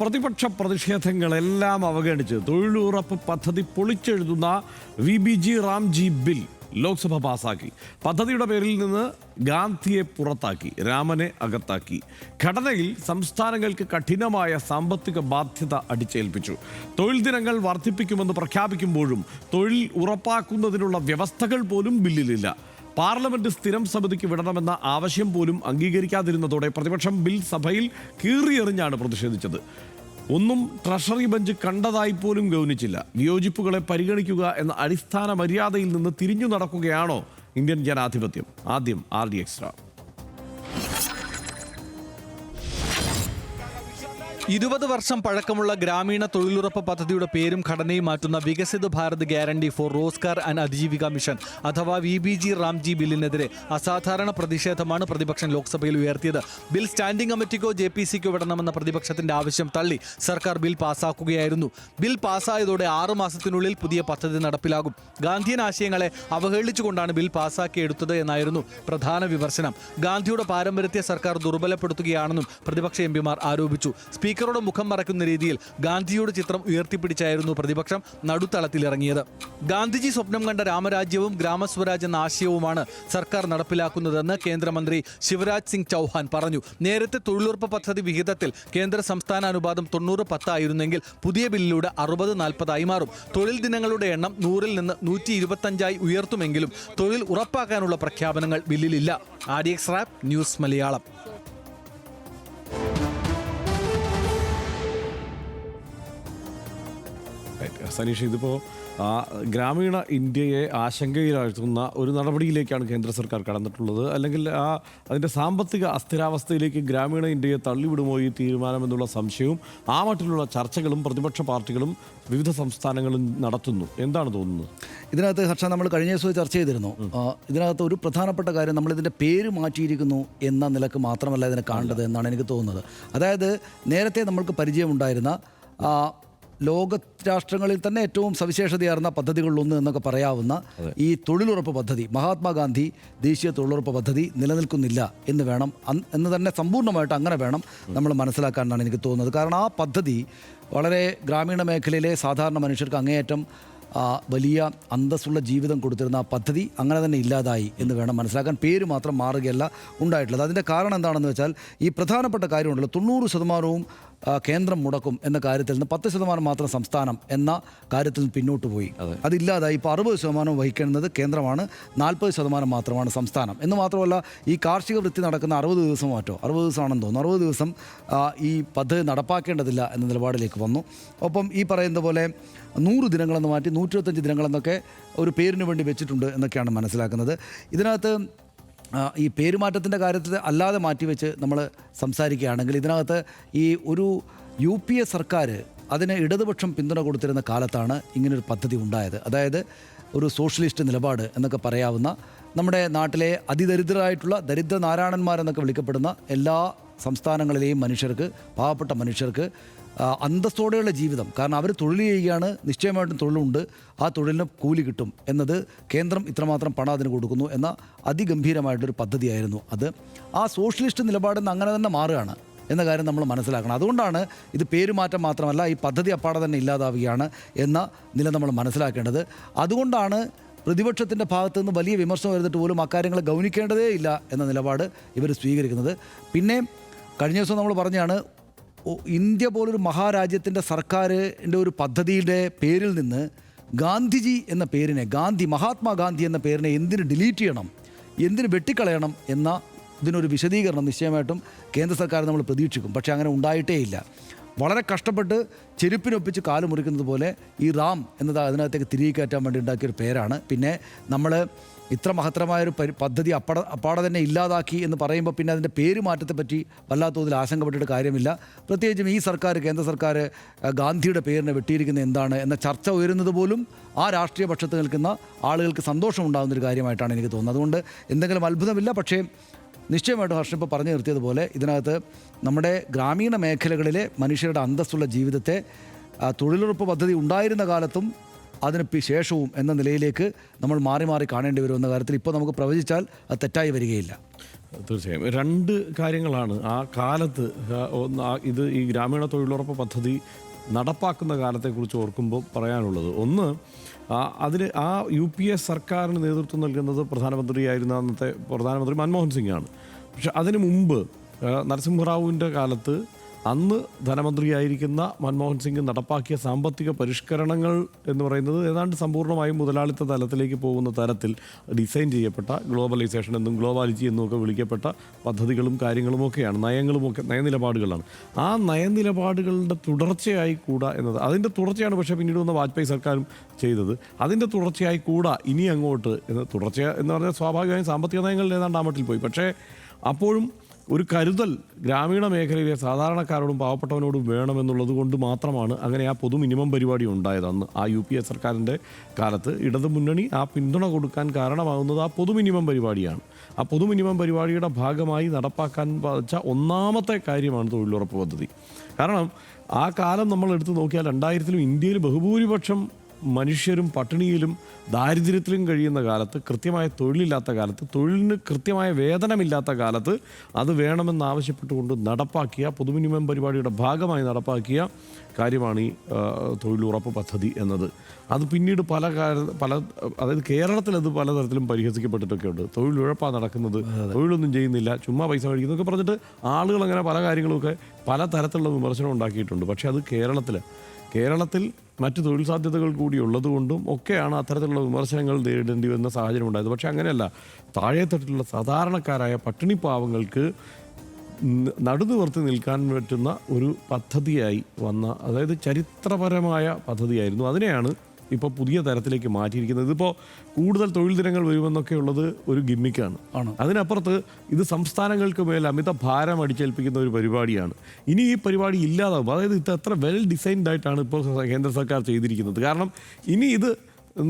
പ്രതിപക്ഷ പ്രതിഷേധങ്ങളെല്ലാം അവഗണിച്ച് തൊഴിലുറപ്പ് പദ്ധതി പൊളിച്ചെഴുതുന്ന V B G Ramji bill Lok Sabha പാസാക്കി. പദ്ധതിയുടെ പേരിൽ നിന്ന് ഗാന്ധിയെ പുറത്താക്കി രാമനെ അകത്താക്കി. ഘടനയിൽ സംസ്ഥാനങ്ങൾക്ക് കഠിനമായ സാമ്പത്തിക ബാധ്യത അടിച്ചേൽപ്പിച്ചു. തൊഴിൽ ദിനങ്ങൾ വർദ്ധിപ്പിക്കുമെന്ന് പ്രഖ്യാപിക്കുമ്പോഴും തൊഴിൽ ഉറപ്പാക്കുന്നതിനുള്ള വ്യവസ്ഥകൾ പോലും ബില്ലിലില്ല. പാർലമെന്റ് സ്ഥിരം സമിതിക്ക് വിടണമെന്ന ആവശ്യം പോലും അംഗീകരിക്കാതിരുന്നതോടെ പ്രതിപക്ഷം ബിൽ സഭയിൽ കീറിയെറിഞ്ഞാണ് പ്രതിഷേധിച്ചത്. ഒന്നും ട്രഷറി ബെഞ്ച് കണ്ടതായി പോലും ഗൗനിച്ചില്ല. വിയോജിപ്പുകളെ പരിഗണിക്കുക എന്ന അടിസ്ഥാന മര്യാദയിൽ നിന്ന് തിരിഞ്ഞു നടക്കുകയാണോ ഇന്ത്യൻ ജനാധിപത്യം? ആദ്യം ആർ ഡി എക്സ്ട്രാ ഇരുപത് വർഷം പഴക്കമുള്ള ഗ്രാമീണ തൊഴിലുറപ്പ് പദ്ധതിയുടെ പേരും ഘടനയും മാറ്റുന്ന Viksit Bharat guarantee for Rozgar and Ajeevika mission അഥവാ വി ബി ജി റാംജി ബില്ലിനെതിരെ അസാധാരണ പ്രതിഷേധമാണ് പ്രതിപക്ഷം ലോക്സഭയിൽ ഉയർത്തിയത്. ബിൽ സ്റ്റാൻഡിംഗ് കമ്മിറ്റിക്കോ ജെ പി സിക്കോ വിടണമെന്ന പ്രതിപക്ഷത്തിന്റെ ആവശ്യം തള്ളി സർക്കാർ ബിൽ പാസാക്കുകയായിരുന്നു. ബിൽ പാസ്സായതോടെ ആറു മാസത്തിനുള്ളിൽ പുതിയ പദ്ധതി നടപ്പിലാകും. ഗാന്ധിയൻ ആശയങ്ങളെ അവഹേളിച്ചുകൊണ്ടാണ് ബിൽ പാസാക്കിയെടുത്തത് എന്നായിരുന്നു പ്രധാന വിമർശനം. ഗാന്ധിയുടെ പാരമ്പര്യത്തെ സർക്കാർ ദുർബലപ്പെടുത്തുകയാണെന്നും പ്രതിപക്ഷ എം ആരോപിച്ചു. ആരോപിച്ചു സ്പീക്കറുടെ മുഖം മറക്കുന്ന രീതിയിൽ ഗാന്ധിയുടെ ചിത്രം ഉയർത്തിപ്പിടിച്ചായിരുന്നു പ്രതിപക്ഷം നടുത്തളത്തിലിറങ്ങിയത് ഗാന്ധിജി സ്വപ്നം കണ്ട രാമരാജ്യവും ഗ്രാമസ്വരാജ് എന്ന ആശയവുമാണ് സർക്കാർ നടപ്പിലാക്കുന്നതെന്ന് കേന്ദ്രമന്ത്രി ശിവരാജ് സിംഗ് ചൗഹാൻ പറഞ്ഞു. നേരത്തെ തൊഴിലുറപ്പ് പദ്ധതി വിഹിതത്തിൽ കേന്ദ്ര സംസ്ഥാന അനുപാതം തൊണ്ണൂറ് പത്തായിരുന്നെങ്കിൽ പുതിയ ബില്ലിലൂടെ അറുപത് നാൽപ്പതായി മാറും. തൊഴിൽ ദിനങ്ങളുടെ എണ്ണം നൂറിൽ നിന്ന് നൂറ്റി ഇരുപത്തഞ്ചായി ഉയർത്തുമെങ്കിലും തൊഴിൽ ഉറപ്പാക്കാനുള്ള പ്രഖ്യാപനങ്ങൾ ബില്ലിലില്ല. R D X rap news Malayalam. Saneesh ഇതിപ്പോൾ ആ, ഗ്രാമീണ ഇന്ത്യയെ ആശങ്കയിലാഴ്ത്തുന്ന ഒരു നടപടിയിലേക്കാണ് കേന്ദ്ര സർക്കാർ കടന്നിട്ടുള്ളത്. അല്ലെങ്കിൽ ആ അതിന്റെ സാമ്പത്തിക അസ്ഥിരാവസ്ഥയിലേക്ക് ഗ്രാമീണ ഇന്ത്യയെ തള്ളിവിടുമോ ഈ തീരുമാനമെന്നുള്ള സംശയവും ആ മട്ടിലുള്ള ചർച്ചകളും പ്രതിപക്ഷ പാർട്ടികളും വിവിധ സംസ്ഥാനങ്ങളും നടത്തുന്നു. എന്താണ് തോന്നുന്നത്? ഇതിനകത്ത് ഹർഷ നമ്മൾ കഴിഞ്ഞ ദിവസം ചർച്ച ചെയ്തിരുന്നു. ഇതിനകത്ത് ഒരു പ്രധാനപ്പെട്ട കാര്യം നമ്മൾ ഇതിന്റെ പേര് മാറ്റിയിരിക്കുന്നു എന്ന നിലയ്ക്ക് മാത്രമല്ല ഇതിനെ കാണേണ്ടത് എന്നാണ് എനിക്ക് തോന്നുന്നത്. അതായത് നേരത്തെ നമ്മൾക്ക് പരിചയമുണ്ടായിരുന്ന ലോക രാഷ്ട്രങ്ങളിൽ തന്നെ ഏറ്റവും സവിശേഷതയാർന്ന പദ്ധതികളിലൊന്ന് എന്നൊക്കെ പറയാവുന്ന ഈ തൊഴിലുറപ്പ് പദ്ധതി മഹാത്മാഗാന്ധി ദേശീയ തൊഴിലുറപ്പ് പദ്ധതി നിലനിൽക്കുന്നില്ല എന്ന് വേണം എന്ന് തന്നെ സമ്പൂർണമായിട്ട് അങ്ങനെ വേണം നമ്മൾ മനസ്സിലാക്കാനാണ് എനിക്ക് തോന്നുന്നത്. കാരണം ആ പദ്ധതി വളരെ ഗ്രാമീണ മേഖലയിലെ സാധാരണ മനുഷ്യർക്ക് അങ്ങേയറ്റം വലിയ അന്തസ്സുള്ള ജീവിതം കൊടുത്തിരുന്ന ആ പദ്ധതി അങ്ങനെ തന്നെ ഇല്ലാതായി എന്ന് വേണം മനസ്സിലാക്കാൻ. പേര് മാത്രം മാറുകയല്ല ഉണ്ടായിട്ടുള്ളത്. അതിന്റെ കാരണം എന്താണെന്ന് വെച്ചാൽ ഈ പ്രധാനപ്പെട്ട കാര്യമുണ്ടല്ലോ. തൊണ്ണൂറ് ശതമാനവും കേന്ദ്രം മുടക്കും എന്ന കാര്യത്തിൽ നിന്ന് പത്ത് ശതമാനം മാത്രം സംസ്ഥാനം എന്ന കാര്യത്തിൽ നിന്ന് പിന്നോട്ട് പോയി. അതില്ലാതായി ഇപ്പോൾ അറുപത് ശതമാനം വഹിക്കുന്നത് കേന്ദ്രമാണ് നാൽപ്പത് ശതമാനം മാത്രമാണ് സംസ്ഥാനം. എന്ന് മാത്രമല്ല ഈ കാർഷിക വൃത്തി നടക്കുന്ന അറുപത് ദിവസം മാറ്റോ? അറുപത് ദിവസമാണെന്ന് തോന്നുന്നു. അറുപത് ദിവസം ഈ പദ്ധതി നടപ്പാക്കേണ്ടതില്ല എന്ന നിലപാടിലേക്ക് വന്നു. ഒപ്പം ഈ പറയുന്ന പോലെ നൂറ് ദിനങ്ങളെന്ന് മാറ്റി നൂറ്റിരുപത്തഞ്ച് ദിനങ്ങളെന്നൊക്കെ ഒരു പേരിന് വേണ്ടി വെച്ചിട്ടുണ്ട് എന്നൊക്കെയാണ് മനസ്സിലാക്കുന്നത്. ഇതിനകത്ത് ഈ പേരുമാറ്റത്തിന്റെ കാര്യത്തിൽ അല്ലാതെ മാറ്റിവെച്ച് നമ്മൾ സംസാരിക്കുകയാണെങ്കിൽ ഇതിനകത്ത് ഈ ഒരു യു പി എ സർക്കാർ അതിന് ഇടതുപക്ഷം പിന്തുണ കൊടുത്തിരുന്ന കാലത്താണ് ഇങ്ങനൊരു പദ്ധതി ഉണ്ടായത്. അതായത് ഒരു സോഷ്യലിസ്റ്റ് നിലപാട് എന്നൊക്കെ പറയാവുന്ന നമ്മുടെ നാട്ടിലെ അതിദരിദ്രരായിട്ടുള്ള ദരിദ്ര നാരായണന്മാരെന്നൊക്കെ വിളിക്കപ്പെടുന്ന എല്ലാ സംസ്ഥാനങ്ങളിലെയും മനുഷ്യർക്ക് പാവപ്പെട്ട മനുഷ്യർക്ക് അന്തസ്സോടെയുള്ള ജീവിതം. കാരണം അവർ തൊഴിൽ ചെയ്യുകയാണ് നിശ്ചയമായിട്ടും തൊഴിലുണ്ട്. ആ തൊഴിലിന് കൂലി കിട്ടും എന്നത് കേന്ദ്രം ഇത്രമാത്രം പണം അതിന് കൊടുക്കുന്നു എന്ന അതിഗംഭീരമായിട്ടൊരു പദ്ധതിയായിരുന്നു അത്. ആ സോഷ്യലിസ്റ്റ് നിലപാടിൽ നിന്ന് അങ്ങനെ തന്നെ മാറുകയാണ് എന്ന കാര്യം നമ്മൾ മനസ്സിലാക്കണം. അതുകൊണ്ടാണ് ഇത് പേരുമാറ്റം മാത്രമല്ല ഈ പദ്ധതി അപ്പാടെ തന്നെ ഇല്ലാതാവുകയാണ് എന്ന നില നമ്മൾ മനസ്സിലാക്കേണ്ടത്. അതുകൊണ്ടാണ് പ്രതിപക്ഷത്തിന്റെ ഭാഗത്ത് നിന്ന് വലിയ വിമർശനം വരുന്നിട്ട് പോലും അക്കാര്യങ്ങൾ ഗൗനിക്കേണ്ടതേ ഇല്ല എന്ന നിലപാട് ഇവർ സ്വീകരിക്കുന്നത്. പിന്നെ കഴിഞ്ഞ ദിവസം നമ്മൾ പറഞ്ഞാണ് ഇന്ത്യ പോലൊരു മഹാരാജ്യത്തിന്റെ സർക്കാരിന്റെ ഒരു പദ്ധതിയുടെ പേരിൽ നിന്ന് ഗാന്ധിജി എന്ന പേരിനെ ഗാന്ധി മഹാത്മാഗാന്ധി എന്ന പേരിനെ എന്തിന് ഡിലീറ്റ് ചെയ്യണം എന്തിന് വെട്ടിക്കളയണം എന്ന ഇതിനൊരു വിശദീകരണം നിശ്ചയമായിട്ടും കേന്ദ്ര സർക്കാർ നമ്മൾ പ്രതീക്ഷിക്കും. പക്ഷേ അങ്ങനെ ഉണ്ടായിട്ടേ ഇല്ല. വളരെ കഷ്ടപ്പെട്ട് ചെരുപ്പിനൊപ്പിച്ച് കാൽ മുറിക്കുന്നത് പോലെ ഈ റാം എന്നത് അതിനകത്തേക്ക് തിരികെ കയറ്റാൻ വേണ്ടി ഉണ്ടാക്കിയൊരു പേരാണ്. പിന്നെ നമ്മൾ ഇത്ര മഹത്തരമായൊരു പരി പദ്ധതി അപ്പട അപ്പാടെ തന്നെ ഇല്ലാതാക്കി എന്ന് പറയുമ്പോൾ പിന്നെ അതിന്റെ പേര് മാറ്റത്തെ പറ്റി വല്ലാത്ത തോതിൽ ആശങ്കപ്പെട്ടിട്ട് കാര്യമില്ല. പ്രത്യേകിച്ചും ഈ സർക്കാർ കേന്ദ്ര സർക്കാർ ഗാന്ധിയുടെ പേരിനെ വെട്ടിയിരിക്കുന്ന എന്താണ് എന്ന ചർച്ച ഉയരുന്നത് പോലും ആ രാഷ്ട്രീയ പക്ഷത്ത് നിൽക്കുന്ന ആളുകൾക്ക് സന്തോഷമുണ്ടാകുന്ന ഒരു കാര്യമായിട്ടാണ് എനിക്ക് തോന്നുന്നത്. അതുകൊണ്ട് എന്തെങ്കിലും അത്ഭുതമില്ല പക്ഷേ നിശ്ചയമായിട്ടും ഹർഷൻ ഇപ്പോൾ പറഞ്ഞു നിർത്തിയതുപോലെ ഇതിനകത്ത് നമ്മുടെ ഗ്രാമീണ മേഖലകളിലെ മനുഷ്യരുടെ അന്തസ്സുള്ള ജീവിതത്തെ തൊഴിലുറപ്പ് പദ്ധതി ഉണ്ടായിരുന്ന കാലത്തും അതിന് ശേഷവും എന്ന നിലയിലേക്ക് നമ്മൾ മാറി മാറി കാണേണ്ടി വരുമെന്ന കാര്യത്തിൽ ഇപ്പോൾ നമുക്ക് പ്രവചിച്ചാൽ അത് തെറ്റായി വരികയില്ല. തീർച്ചയായും. രണ്ട് കാര്യങ്ങളാണ് ആ കാലത്ത് ഇത് ഈ ഗ്രാമീണ തൊഴിലുറപ്പ് പദ്ധതി നടപ്പാക്കുന്ന കാലത്തെക്കുറിച്ച് ഓർക്കുമ്പോൾ പറയാനുള്ളത്. ഒന്ന് അതിന് ആ യു പി എ സർക്കാരിന് നേതൃത്വം നൽകുന്നത് പ്രധാനമന്ത്രിയായിരുന്ന അന്നത്തെ പ്രധാനമന്ത്രി മൻമോഹൻ സിംഗ് ആണ് പക്ഷെ അതിനു മുമ്പ് നരസിംഹറാവുവിന്റെ കാലത്ത് അന്ന് ധനമന്ത്രിയായിരിക്കുന്ന മൻമോഹൻ സിംഗ് നടപ്പാക്കിയ സാമ്പത്തിക പരിഷ്കരണങ്ങൾ എന്ന് പറയുന്നത് ഏതാണ്ട് സമ്പൂർണമായും മുതലാളിത്ത തലത്തിലേക്ക് പോകുന്ന തരത്തിൽ ഡിസൈൻ ചെയ്യപ്പെട്ട ഗ്ലോബലൈസേഷൻ എന്നും ഗ്ലോബാലിറ്റി എന്നും ഒക്കെ വിളിക്കപ്പെട്ട പദ്ധതികളും കാര്യങ്ങളും ഒക്കെയാണ് നയങ്ങളുമൊക്കെ നയനിലപാടുകളാണ്. ആ നയനിലപാടുകളുടെ തുടർച്ചയായി കൂടാ എന്നത് അതിന്റെ തുടർച്ചയാണ് പക്ഷേ പിന്നീട് വന്ന വാജ്പേയി സർക്കാരും ചെയ്തത്. അതിന്റെ തുടർച്ചയായി കൂടാ ഇനി അങ്ങോട്ട് എന്ന് തുടർച്ച എന്ന് പറഞ്ഞാൽ സ്വാഭാവികമായും സാമ്പത്തിക നയങ്ങളിൽ ഏതാണ്ട് ആ പോയി. പക്ഷേ അപ്പോഴും ഒരു കരുതൽ ഗ്രാമീണ മേഖലയിലെ സാധാരണക്കാരോടും പാവപ്പെട്ടവനോടും വേണമെന്നുള്ളത് കൊണ്ട് മാത്രമാണ് അങ്ങനെ ആ പൊതു മിനിമം പരിപാടി ഉണ്ടായത്. അന്ന് ആ യു പി എ സർക്കാരിന്റെ കാലത്ത് ഇടതു മുന്നണി ആ പിന്തുണ കൊടുക്കാൻ കാരണമാകുന്നത് ആ പൊതു മിനിമം പരിപാടിയാണ്. ആ പൊതു മിനിമം പരിപാടിയുടെ ഭാഗമായി നടപ്പാക്കാൻ വച്ച ഒന്നാമത്തെ കാര്യമാണ് തൊഴിലുറപ്പ് പദ്ധതി. കാരണം ആ കാലം നമ്മൾ എടുത്തു നോക്കിയാൽ രണ്ടായിരത്തിലും ഇന്ത്യയിൽ ബഹുഭൂരിപക്ഷം മനുഷ്യരും പട്ടിണിയിലും ദാരിദ്ര്യത്തിലും കഴിയുന്ന കാലത്ത് കൃത്യമായ തൊഴിലില്ലാത്ത കാലത്ത് തൊഴിലിന് കൃത്യമായ വേതനമില്ലാത്ത കാലത്ത് അത് വേണമെന്നാവശ്യപ്പെട്ടുകൊണ്ട് നടപ്പാക്കിയ പൊതുമിനിമം പരിപാടിയുടെ ഭാഗമായി നടപ്പാക്കിയ കാര്യമാണ് ഈ തൊഴിലുറപ്പ് പദ്ധതി എന്നത്. അത് പിന്നീട് പല പല അതായത് കേരളത്തിൽ അത് പലതരത്തിലും പരിഹസിക്കപ്പെട്ടിട്ടൊക്കെ ഉണ്ട് തൊഴിലുഴപ്പാണ് നടക്കുന്നത് തൊഴിലൊന്നും ചെയ്യുന്നില്ല ചുമ്മാ പൈസ മേടിക്കുന്നൊക്കെ പറഞ്ഞിട്ട് ആളുകൾ അങ്ങനെ പല കാര്യങ്ങളുമൊക്കെ പല തരത്തിലുള്ള വിമർശനം ഉണ്ടാക്കിയിട്ടുണ്ട്. പക്ഷേ അത് കേരളത്തിൽ കേരളത്തിൽ മറ്റ് തൊഴിൽ സാധ്യതകൾ കൂടി ഉള്ളതുകൊണ്ടും ഒക്കെയാണ് അത്തരത്തിലുള്ള വിമർശനങ്ങൾ നേരിടേണ്ടി വരുന്ന സാഹചര്യം ഉണ്ടായത്. പക്ഷേ അങ്ങനെയല്ല. താഴെത്തട്ടിലുള്ള സാധാരണക്കാരായ പട്ടിണി പാവങ്ങൾക്ക് നടുനിവർത്തി നിൽക്കാൻ പറ്റുന്ന ഒരു പദ്ധതിയായി വന്ന അതായത് ചരിത്രപരമായ പദ്ധതിയായിരുന്നു. അതിനെയാണ് ഇപ്പോൾ പുതിയ തരത്തിലേക്ക് മാറ്റിയിരിക്കുന്നത്. ഇതിപ്പോൾ കൂടുതൽ തൊഴിൽ ദിനങ്ങൾ വരുമെന്നൊക്കെ ഉള്ളത് ഒരു ഗിമ്മിക്കാണ്. അതിനപ്പുറത്ത് ഇത് സംസ്ഥാനങ്ങൾക്ക് മേൽ അമിത ഭാരം അടിച്ചേൽപ്പിക്കുന്ന ഒരു പരിപാടിയാണ്. ഇനി ഈ പരിപാടി ഇല്ലാതാവും. അതായത് ഇത് എത്ര വെൽ ഡിസൈൻഡ് ആയിട്ടാണ് ഇപ്പോൾ കേന്ദ്ര സർക്കാർ ചെയ്തിരിക്കുന്നത്. കാരണം ഇനി ഇത്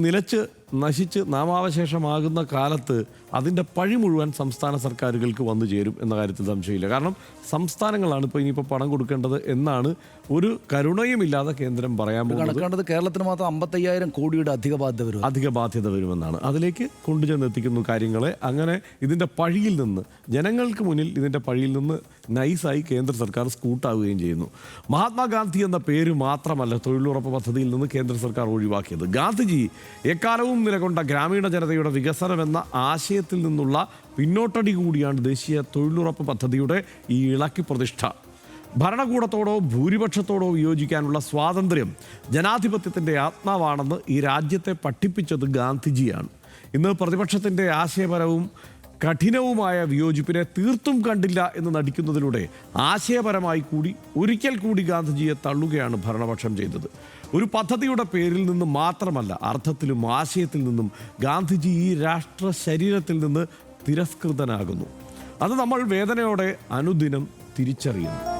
നിലച്ച് നശിച്ച് നാമാവശേഷമാകുന്ന കാലത്ത് അതിന്റെ പഴി മുഴുവൻ സംസ്ഥാന സർക്കാരുകൾക്ക് വന്നു ചേരും എന്ന കാര്യത്തിൽ സംശയമില്ല. കാരണം സംസ്ഥാനങ്ങളാണ് ഇപ്പോൾ ഇനിയിപ്പോൾ പണം കൊടുക്കേണ്ടത് എന്നാണ് ഒരു കരുണയുമില്ലാതെ കേന്ദ്രം പറയാൻ കണക്കേണ്ടത് കേരളത്തിന് മാത്രം അമ്പത്തയ്യായിരം കോടിയുടെ അധിക ബാധ്യത വരും അധിക ബാധ്യത വരുമെന്നാണ്. അതിലേക്ക് കൊണ്ടുചെന്ന് എത്തിക്കുന്നു കാര്യങ്ങളെ. അങ്ങനെ ഇതിന്റെ പഴിയിൽ നിന്ന് ജനങ്ങൾക്ക് മുന്നിൽ ഇതിന്റെ പഴിയിൽ നിന്ന് നൈസായി കേന്ദ്ര സർക്കാർ സ്കൂട്ടാവുകയും ചെയ്യുന്നു. മഹാത്മാഗാന്ധി എന്ന പേര് മാത്രമല്ല തൊഴിലുറപ്പ് പദ്ധതിയിൽ നിന്ന് കേന്ദ്ര സർക്കാർ ഒഴിവാക്കിയത്. ഗാന്ധിജി എക്കാലവും നിലകൊണ്ട ഗ്രാമീണ ജനതയുടെ വികസനമെന്ന ആശയത്തിൽ നിന്നുള്ള പിന്നോട്ടടി കൂടിയാണ് ദേശീയ തൊഴിലുറപ്പ് പദ്ധതിയുടെ ഈ ഇളക്കി പ്രതിഷ്ഠ. ഭരണകൂടത്തോടോ ഭൂരിപക്ഷത്തോടോ വിയോജിക്കാനുള്ള സ്വാതന്ത്ര്യം ജനാധിപത്യത്തിന്റെ ആത്മാവാണെന്ന് ഈ രാജ്യത്തെ പഠിപ്പിച്ചത് ഗാന്ധിജിയാണ്. ഇന്ന് പ്രതിപക്ഷത്തിന്റെ ആശയപരവും കഠിനവുമായ വിയോജിപ്പിനെ തീർത്തും കണ്ടില്ല എന്ന് നടിക്കുന്നതിലൂടെ ആശയപരമായി കൂടി ഒരിക്കൽ കൂടി ഗാന്ധിജിയെ തള്ളുകയാണ് ഭരണപക്ഷം ചെയ്തത്. ഒരു പദ്ധതിയുടെ പേരിൽ നിന്ന് മാത്രമല്ല അർത്ഥത്തിലും ആശയത്തിൽ നിന്നും ഗാന്ധിജി ഈ രാഷ്ട്ര ശരീരത്തിൽ നിന്ന് തിരസ്കൃതനാകുന്നു. അത് നമ്മൾ വേദനയോടെ അനുദിനം തിരിച്ചറിയുന്നു.